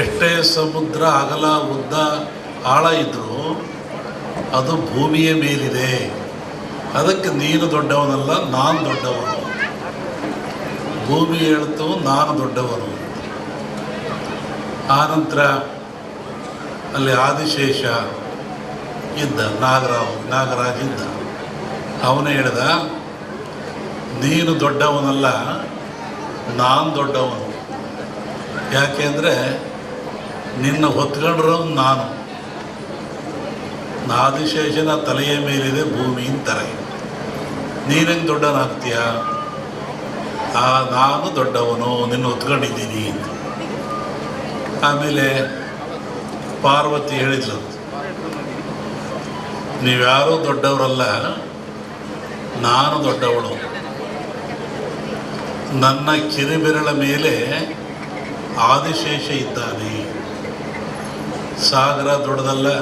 ಎಷ್ಟೇ ಸಮುದ್ರ ಅಗಲ, ಉದ್ದ, ಆಳ ಇದ್ದರೂ ಅದು ಭೂಮಿಯ ಮೇಲಿದೆ. ಅದಕ್ಕೆ ನೀನು ದೊಡ್ಡವನಲ್ಲ, ನಾನು ದೊಡ್ಡವನು. ಭೂಮಿ ಹೇಳ್ತು ನಾನು ದೊಡ್ಡವನು. ಆನಂತರ ಅಲ್ಲಿ ಆದಿಶೇಷ ಇದ್ದ, ನಾಗರಾವ್, ನಾಗರಾಜ್ ಇದ್ದ. ಅವನು ಹೇಳ್ದ, ನೀನು ದೊಡ್ಡವನಲ್ಲ, ನಾನು ದೊಡ್ಡವನು. ಯಾಕೆಂದರೆ ನಿನ್ನ ಹೊತ್ಕೊಂಡ್ರು ನಾನು. ಆದಿಶೇಷನ ತಲೆಯ ಮೇಲಿದೆ ಭೂಮಿ ತಲೆ. ನೀನಂಗೆ ದೊಡ್ಡನಾಗ್ತೀಯ? ಆ, ನಾನು ದೊಡ್ಡವನು, ನಿನ್ನ ಹೊತ್ಕೊಂಡಿದ್ದೀನಿ ಆಮೇಲೆ ಪಾರ್ವತಿ ಹೇಳಿದ್ಲು, ನೀವ್ಯಾರೂ ದೊಡ್ಡವರಲ್ಲ, ನಾನು ದೊಡ್ಡವಳು. ನನ್ನ ಕಿರಿಬೆರಳ ಮೇಲೆ ಆದಿಶೇಷ ಇದ್ದಾನೆ. ಸಾಗರ ದೊಡ್ಡದಲ್ಲ,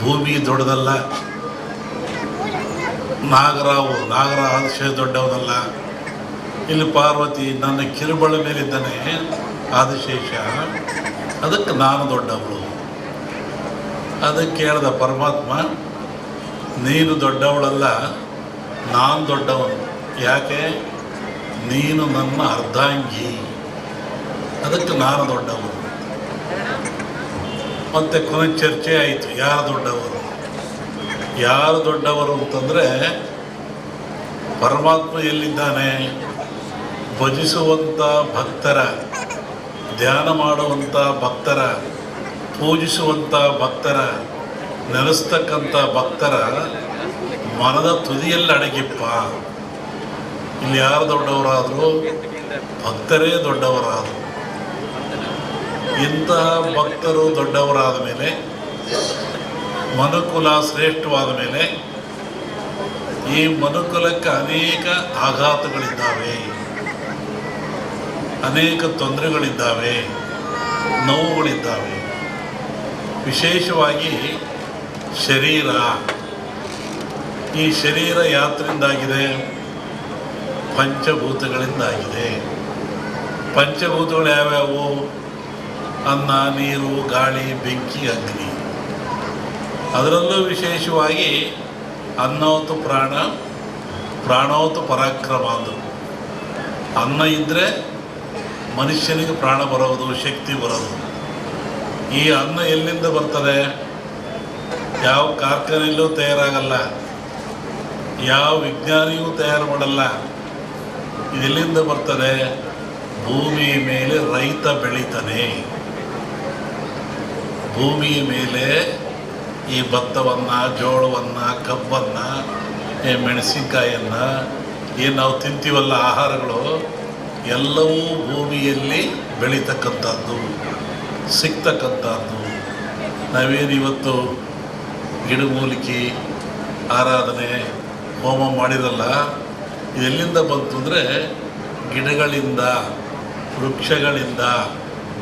ಭೂಮಿ ದೊಡ್ಡದಲ್ಲ, ನಾಗರಾವು, ನಾಗರ ಆದಿಶೇಷ ದೊಡ್ಡವನಲ್ಲ. ಇಲ್ಲಿ ಪಾರ್ವತಿ ನನ್ನ ಕಿರುಬಳ ಮೇಲಿದ್ದಾನೆ, ಆದಿಶೇಷ. ಅದಕ್ಕೆ ನಾನು ದೊಡ್ಡವಳು. ಅದಕ್ಕೆ ಕೇಳಿದ ಪರಮಾತ್ಮ, ನೀನು ದೊಡ್ಡವಳಲ್ಲ, ನಾನು ದೊಡ್ಡವನು. ಯಾಕೆ? ನೀನು ನನ್ನ ಅರ್ಧಾಂಗಿ. ಅದಕ್ಕೆ ನಾನು ದೊಡ್ಡವನು ಮತ್ತೆ ಕೊನೆ ಚರ್ಚೆ ಆಯಿತು. ಯಾರು ದೊಡ್ಡವರು? ಯಾರು ದೊಡ್ಡವರು ಅಂತಂದರೆ ಪರಮಾತ್ಮ ಎಲ್ಲಿದ್ದಾನೆ? ಭಜಿಸುವಂಥ ಭಕ್ತರ, ಧ್ಯಾನ ಮಾಡುವಂಥ ಭಕ್ತರ ಪೂಜಿಸುವಂಥ ಭಕ್ತರ ನೆಲೆಸ್ತಕ್ಕಂಥ ಭಕ್ತರ ಮನದ ತುದಿಯಲ್ಲಿ ಅಡಗಿಪ್ಪ. ಇಲ್ಲಿ ಯಾರು ದೊಡ್ಡವರಾದರೂ? ಭಕ್ತರೇ ದೊಡ್ಡವರಾದರು. ಇಂತಹ ಭಕ್ತರು ದೊಡ್ಡವರಾದ ಮೇಲೆ, ಮನುಕುಲ ಶ್ರೇಷ್ಠವಾದ ಮೇಲೆ, ಈ ಮನುಕುಲಕ್ಕೆ ಅನೇಕ ಆಘಾತಗಳಿದ್ದಾವೆ, ಅನೇಕ ತೊಂದರೆಗಳಿದ್ದಾವೆ, ನೋವುಗಳಿದ್ದಾವೆ. ವಿಶೇಷವಾಗಿ ಶರೀರ. ಈ ಶರೀರ ಯಾತ್ರೆಯಿಂದಾಗಿದೆ? ಪಂಚಭೂತಗಳಿಂದಾಗಿದೆ. ಪಂಚಭೂತಗಳು ಯಾವ್ಯಾವು? ಅನ್ನ, ನೀರು, ಗಾಳಿ, ಬೆಂಕಿ, ಅಗ್ನಿ. ಅದರಲ್ಲೂ ವಿಶೇಷವಾಗಿ ಅನ್ನವತ್ತು ಪ್ರಾಣ ಪ್ರಾಣವತ್ತು ಪರಾಕ್ರಮ ಅಂದರು. ಅನ್ನ ಇದ್ದರೆ ಮನುಷ್ಯನಿಗೆ ಪ್ರಾಣ ಬರೋದು, ಶಕ್ತಿ ಬರೋದು. ಈ ಅನ್ನ ಎಲ್ಲಿಂದ ಬರ್ತದೆ? ಯಾವ ಕಾರ್ಖಾನೆಯಲ್ಲೂ ತಯಾರಾಗಲ್ಲ. ಯಾವ ವಿಜ್ಞಾನಿಯೂ ತಯಾರು ಮಾಡಲ್ಲ. ಇದೆಲ್ಲಿಂದ ಬರ್ತದೆ? ಭೂಮಿಯ ಮೇಲೆ ರೈತ ಬೆಳೀತಾನೆ. ಭೂಮಿಯ ಮೇಲೆ ಈ ಭತ್ತವನ್ನು, ಜೋಳವನ್ನು ಕಬ್ಬನ್ನು ಈ ಮೆಣಸಿನಕಾಯನ್ನು ಏನು ನಾವು ತಿಂತೀವಲ್ಲ ಆಹಾರಗಳು, ಎಲ್ಲವೂ ಭೂಮಿಯಲ್ಲಿ ಬೆಳೀತಕ್ಕಂಥದ್ದು, ಸಿಗ್ತಕ್ಕಂಥದ್ದು. ನಾವೇನು ಇವತ್ತು ಗಿಡಮೂಲಿಕೆ ಆರಾಧನೆ, ಹೋಮ ಮಾಡಿರಲ್ಲ ಇದೆಲ್ಲಿಂದ ಬಂತು ಅಂದರೆ ಗಿಡಗಳಿಂದ, ವೃಕ್ಷಗಳಿಂದ,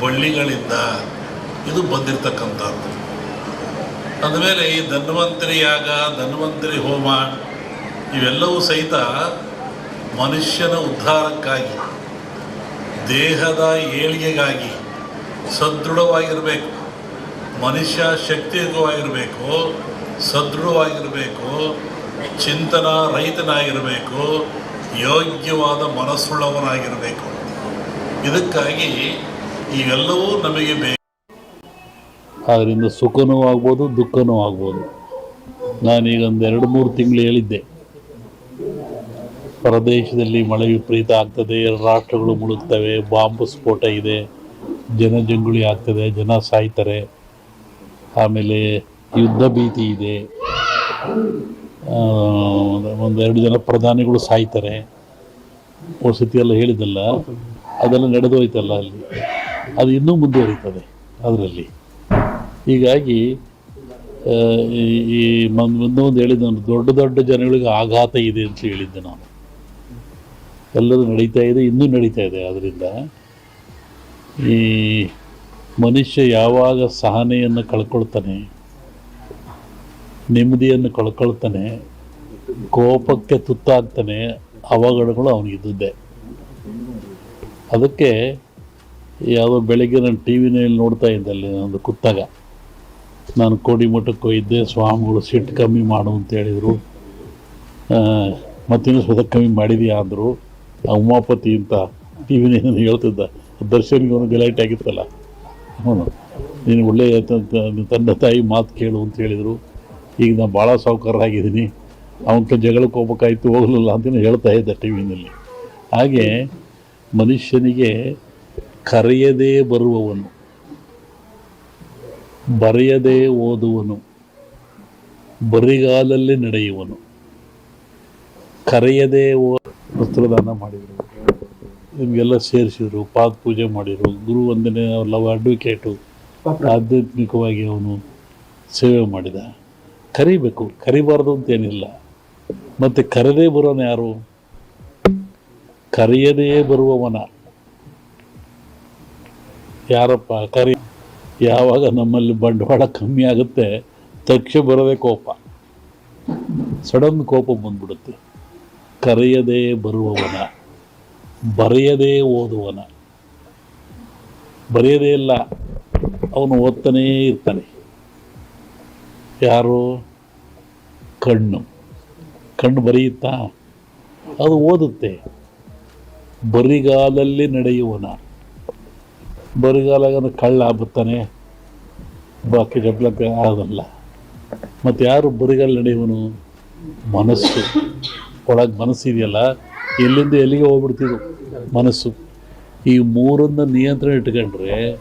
ಬಳ್ಳಿಗಳಿಂದ ಇದು ಬಂದಿರತಕ್ಕಂಥದ್ದು. ಅಂದಮೇಲೆ ಈ ಧನ್ವಂತರಿ ಯಾಗ ಧನ್ವಂತರಿ ಹೋಮ, ಇವೆಲ್ಲವೂ ಸಹಿತ ಮನುಷ್ಯನ ಉದ್ಧಾರಕ್ಕಾಗಿ, ದೇಹದ ಏಳಿಗೆಗಾಗಿ ಸದೃಢವಾಗಿರಬೇಕು. ಮನುಷ್ಯ ಶಕ್ತಿಯುತವಾಗಿರಬೇಕು, ಸದೃಢವಾಗಿರಬೇಕು, ಚಿಂತನ ರಹಿತನಾಗಿರಬೇಕು, ಯೋಗ್ಯವಾದ ಮನಸ್ಸುಳ್ಳವನಾಗಿರಬೇಕು. ಇದಕ್ಕಾಗಿ ಇವೆಲ್ಲವೂ ನಮಗೆ ಬೇಕು. ಅದರಿಂದ ಸುಖನೂ ಆಗ್ಬೋದು, ದುಃಖನೂ ಆಗ್ಬೋದು. ನಾನೀಗ ಒಂದು ಎರಡು ಮೂರು ತಿಂಗಳು ಹೇಳಿದ್ದೆ. ಪ್ರದೇಶದಲ್ಲಿ ಮಳೆ ವಿಪರೀತ ಆಗ್ತದೆ ರಾಷ್ಟ್ರಗಳು ಮುಳುಗ್ತವೆ, ಬಾಂಬ್ ಸ್ಫೋಟ ಇದೆ ಜನಜಂಗುಳಿ ಆಗ್ತದೆ, ಜನ ಸಾಯ್ತಾರೆ. ಆಮೇಲೆ ಯುದ್ಧ ಭೀತಿ ಇದೆ. ಒಂದೆರಡು ಜನ ಪ್ರಧಾನಿಗಳು ಸಾಯ್ತಾರೆ. ವಸತಿ ಎಲ್ಲ ಹೇಳಿದಲ್ಲ ಅದೆಲ್ಲ ನಡೆದೋಯ್ತಲ್ಲ ಅಲ್ಲಿ. ಅದು ಇನ್ನೂ ಮುಂದುವರಿತದೆ, ಅದರಲ್ಲಿ. ಹೀಗಾಗಿ ಈ- ಮುಂದೆ ಒಂದು ಹೇಳಿದ್ದೆ ನಾನು, ದೊಡ್ಡ ದೊಡ್ಡ ಜನಗಳಿಗೆ ಆಘಾತ ಇದೆ ಅಂತ ಹೇಳಿದ್ದೆ ನಾನು. ಎಲ್ಲರೂ ನಡೀತಾ ಇದೆ, ಇನ್ನೂ ನಡೀತಾ ಇದೆ. ಅದರಿಂದ ಈ ಮನುಷ್ಯ ಯಾವಾಗ ಸಹನೆಯನ್ನು ಕಳ್ಕೊಳ್ತಾನೆ, ನೆಮ್ಮದಿಯನ್ನು ಕಳ್ಕೊಳ್ತಾನೆ, ಕೋಪಕ್ಕೆ ತುತ್ತಾಗ್ತಾನೆ, ಅವಘಡಗಳು ಅವನಿಗಿದ್ದೇ ಅದಕ್ಕೆ ಯಾವುದೋ ಬೆಳಗ್ಗೆ ನಾನು ಟಿ ವಿನಲ್ಲಿ ನೋಡ್ತಾ ಇದ್ದಲ್ಲಿ ಒಂದು ಕುತ್ತಾಗ. ನಾನು ಕೋಡಿಮಠಕ್ಕೆ ಹೋಗಿದ್ದೆ ಸ್ವಾಮಿಗಳು ಸಿಟ್ಟು ಕಮ್ಮಿ ಮಾಡು ಅಂತ ಹೇಳಿದರು. ಮತ್ತಿನ್ನೂ ಸ್ವತಃ ಕಮ್ಮಿ ಮಾಡಿದೆಯಾ ಅಂದರು. ಆ ಉಮಾಪತಿ ಅಂತ ಟಿ ವಿನಲ್ಲಿ ಹೇಳ್ತಿದ್ದ, ದರ್ಶನ್ಗೆ ಅವನು ಗಲಾಟೆ ಆಗಿತ್ತಲ್ಲ. ಅವನು ನೀನು ಒಳ್ಳೆಯ ತಂದೆ ತಾಯಿ ಮಾತು ಕೇಳು ಅಂತ ಹೇಳಿದರು. ಈಗ ನಾನು ಭಾಳ ಸಾವುಕಾರರಾಗಿದ್ದೀನಿ ಅವನ ಜಗಳಕ್ಕೆ ಹೋಗ್ಬೇಕಾಯ್ತು, ಹೋಗಲಿಲ್ಲ ಅಂತಲೇ ಹೇಳ್ತಾ ಇದ್ದ ಟಿ ವಿನಲ್ಲಿ ಹಾಗೆ ಮನುಷ್ಯನಿಗೆ ಕರೆಯದೇ ಬರುವವನು. ಬರೆಯದೇ ಓದುವನು, ಬರಿಗಾಲಲ್ಲಿ ನಡೆಯುವನು, ಕರೆಯದೇ ಓ, ವಸ್ತ್ರದಾನ ಮಾಡಿದರು. ನಿಮಗೆಲ್ಲ ಸೇರಿಸಿದ್ರು, ಪಾದ ಪೂಜೆ ಮಾಡಿದರು, ಗುರು ವಂದನೆ ಲವ್ ಅಡ್ವೊಕೇಟು ಆಧ್ಯಾತ್ಮಿಕವಾಗಿ ಅವನು ಸೇವೆ ಮಾಡಿದ. ಕರಿಬೇಕು, ಕರಿಬಾರ್ದು ಅಂತೇನಿಲ್ಲ. ಮತ್ತು ಕರೆದೇ ಬರೋನು ಯಾರು? ಕರೆಯದೇ ಬರುವವನ. ಯಾರಪ್ಪ? ಕರಿ ಯಾವಾಗ ನಮ್ಮಲ್ಲಿ ಬಂಡವಾಳ ಕಮ್ಮಿ ಆಗುತ್ತೆ ತಕ್ಷ ಬರೋದೇ ಕೋಪ. ಸಡನ್ ಕೋಪ ಬಂದ್ಬಿಡುತ್ತೆ. ಕರೆಯದೇ ಬರುವವನ, ಬರೆಯದೇ ಓದುವನ ಬರೆಯದೇ ಇಲ್ಲ, ಅವನು ಓದ್ತಾನೇ ಇರ್ತಾನೆ. ಯಾರು? ಕಣ್ಣು. ಕಣ್ಣು ಬರೆಯುತ್ತಾ? ಅದು ಓದುತ್ತೆ. ಬರಿಗಾಲಲ್ಲಿ ನಡೆಯುವನ. ಬರಿಗಾಲಾಗ ಕಳ್ಳ ಆಗುತ್ತಾನೆ ಬಾಕಿ ಗಬ್ಲಕ್ಕೆ ಆಗಲ್ಲ. ಮತ್ತು ಯಾರು ಬರಿಗಾಲ ನಡೆಯುವನು? ಮನಸ್ಸು. ಒಳಗೆ ಮನಸ್ಸಿದೆಯಲ್ಲ ಎಲ್ಲಿಂದ ಎಲ್ಲಿಗೆ ಹೋಗ್ಬಿಡ್ತಿದ್ರು ಮನಸ್ಸು. ಈ ಮೂರನ್ನ ನಿಯಂತ್ರಣ ಇಟ್ಕೊಂಡ್ರೆ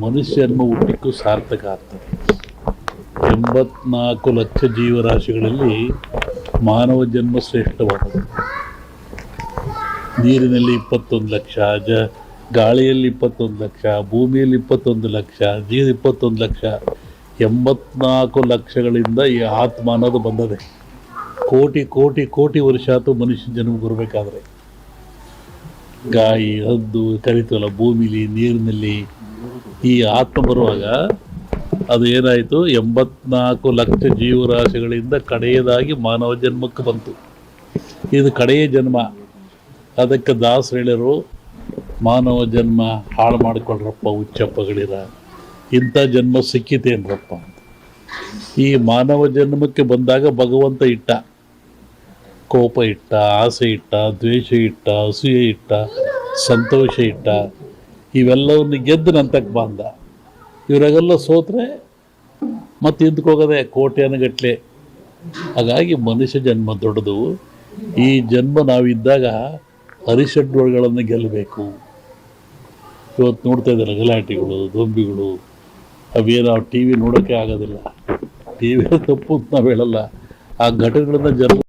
ಮನುಷ್ಯ ಜನ್ಮ ಹುಟ್ಟಿಕ್ಕೂ ಸಾರ್ಥಕ ಆಗ್ತದೆ. ಎಂಬತ್ನಾಲ್ಕು ಲಕ್ಷ ಜೀವರಾಶಿಗಳಲ್ಲಿ ಮಾನವ ಜನ್ಮ ಶ್ರೇಷ್ಠವಾದದ್ದು. ನೀರಿನಲ್ಲಿ ಇಪ್ಪತ್ತೊಂದು ಲಕ್ಷ, ಜ ಗಾಳಿಯಲ್ಲಿ ಇಪ್ಪತ್ತೊಂದು ಲಕ್ಷ, ಭೂಮಿಯಲ್ಲಿ ಇಪ್ಪತ್ತೊಂದು ಲಕ್ಷ ನೀರು ಇಪ್ಪತ್ತೊಂದು ಲಕ್ಷ, ಎಂಬತ್ನಾಲ್ಕು ಲಕ್ಷಗಳಿಂದ ಈ ಆತ್ಮ ಅನ್ನೋದು ಬಂದದೆ. ಕೋಟಿ ಕೋಟಿ ಕೋಟಿ ವರ್ಷ ಆತು ಮನುಷ್ಯ ಜನ್ಮ ಬರಬೇಕಾದ್ರೆ. ಗಾಯಿ, ಹದ್ದು ಕರಿತವಲ್ಲ ಭೂಮಿಲಿ, ನೀರಿನಲ್ಲಿ ಈ ಆತ್ಮ ಬರುವಾಗ ಅದು ಏನಾಯಿತು? ಎಂಬತ್ನಾಲ್ಕು ಲಕ್ಷ ಜೀವರಾಶಿಗಳಿಂದ ಕಡೆಯದಾಗಿ ಮಾನವ ಜನ್ಮಕ್ಕೆ ಬಂತು. ಇದು ಕಡೆಯ ಜನ್ಮ. ಅದಕ್ಕೆ ದಾಸ ಹೇಳಿರು ಮಾನವ ಜನ್ಮ ಹಾಳು ಮಾಡಿಕೊಳ್ರಪ್ಪ ಉಚ್ಚಪ್ಪಗಳಿರ ಇಂಥ ಜನ್ಮ ಸಿಕ್ಕಿತೇನ್ರಪ್ಪ ಈ ಮಾನವ ಜನ್ಮಕ್ಕೆ ಬಂದಾಗ ಭಗವಂತ ಇಟ್ಟ. ಕೋಪ ಇಟ್ಟ, ಆಸೆ ಇಟ್ಟ, ದ್ವೇಷ ಇಟ್ಟ, ಅಸೂಯೆ ಇಟ್ಟ, ಸಂತೋಷ ಇಟ್ಟ. ಇವೆಲ್ಲವನ್ನು ಗೆದ್ದು ನಂತಕ್ಕೆ ಬಂದ. ಇವರಾಗೆಲ್ಲ ಸೋತ್ರೆ ಮತ್ತೆ ಹಿಂದ್ಕೋಗದೆ ಕೋಟ್ಯಾನಗಟ್ಲೆ ಹಾಗಾಗಿ ಮನುಷ್ಯ ಜನ್ಮ ದೊಡ್ಡದು. ಈ ಜನ್ಮ ನಾವಿದ್ದಾಗ ಹರಿಷಡ್ವಗಳನ್ನು ಗೆಲ್ಲಬೇಕು. ಇವತ್ತು ನೋಡ್ತಾ ಇದ್ದಾರೆ ಗಲಾಟೆಗಳು ದೊಂಬಿಗಳು ಅವೇನು ನಾವು ಟಿ ವಿ ನೋಡೋಕ್ಕೆ ಆಗೋದಿಲ್ಲ. ಟಿ ವಿ ತಪ್ಪು ಅಂತ ನಾವು ಹೇಳಲ್ಲ. ಆ ಘಟನೆಗಳನ್ನ ಜನ